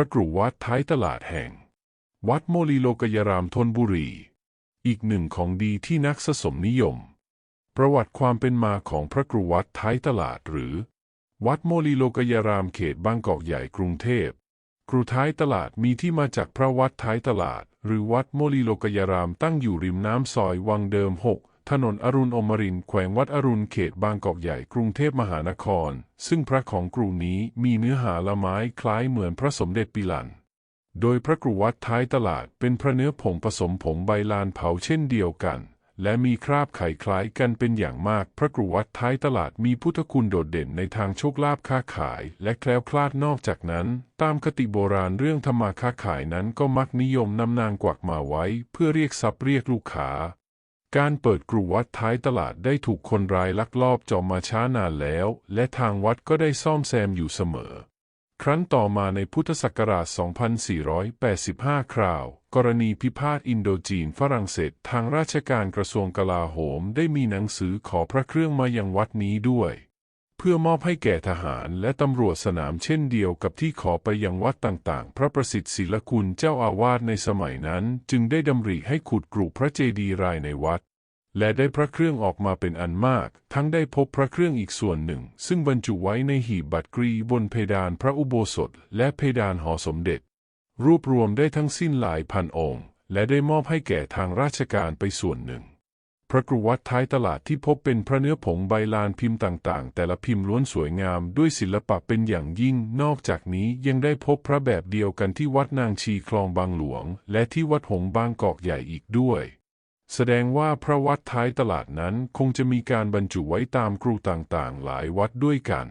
ระกรุวัดท้ายตลาดแห่ง วัดโมลีโลกยารามธนบุรี อีกหนึ่งของดีที่นักสะสมนิยม ประวัติความเป็นมาของพระกรุวัดท้ายตลาดหรือ วัดโมลีโลกยารามเขตบางกอกใหญ่กรุงเทพกรุท้ายตลาดมีที่มาจากพระวัดท้ายตลาด หรือวัดโมลีโลกยารามตั้งอยู่ริมน้ำซอยวังเดิม6 ถนนอรุณอมรินทร์แขวงวัดอรุณเขตบางกอกใหญ่กรุงเทพมหานคร ซึ่งพระของกรุนี้มีเนื้อหาละไม้คล้ายเหมือนพระสมเด็จปิลัน โดยพระกรุวัดท้ายตลาดเป็นพระเนื้อผงผสมผงใบลานเผาเช่นเดียวกัน และมีคราบไข่คล้ายกันเป็นอย่างมาก พระกรุวัดท้ายตลาดมีพุทธคุณโดดเด่นในทางโชคลาภค้าขาย และแคล้วคลาดนอกจากนั้น ตามคติโบราณเรื่องธรรมาค้าขายนั้นก็มักนิยมนำนางกวักมาไว้ เพื่อเรียกทรัพย์เรียกลูกค้า การเปิดกรุวัดท้ายตลาดได้ถูกคนร้ายลักลอบจอมมาช้านานแล้ว และทางวัดก็ได้ซ่อมแซมอยู่เสมอ ครั้นต่อมาในพุทธศักราช 2485 คราว กรณีพิพาทอินโดจีนฝรั่งเศสทางราชการกระทรวงกลาโหมได้มีหนังสือขอพระเครื่องมายังวัดนี้ด้วย พื่อมอบให้แก่ทหารและตำรวจสนามเช่นเดียวกับที่ขอไปยังวัดต่างๆ พระประสิทธิ์ศิลคุณเจ้าอาวาสในสมัยนั้น จึงได้ดำริให้ขุดกรุพระเจดีย์รายในวัด และได้พระเครื่องออกมาเป็นอันมาก ทั้งได้พบพระเครื่องอีกส่วนหนึ่ง ซึ่งบรรจุไว้ในหีบบัตรกรีบนเพดานพระอุโบสถ และเพดานหอสมเด็จ รวบรวมได้ทั้งสิ้นหลายพันองค์ และได้มอบให้แก่ทางราชการไปส่วนหนึ่ง พระกรุวัดท้ายตลาดที่พบเป็นพระเนื้อผงใบลานพิมพ์ต่างๆ แต่ละพิมพ์ล้วนสวยงามด้วยศิลปะเป็นอย่างยิ่ง นอกจากนี้ยังได้พบพระแบบเดียวกันที่วัดนางชีคลองบางหลวง และที่วัดหงส์บางกอกใหญ่อีกด้วย แสดงว่าพระวัดท้ายตลาดนั้นคงจะมีการบรรจุไว้ตามครูต่างๆ หลายวัดด้วยกัน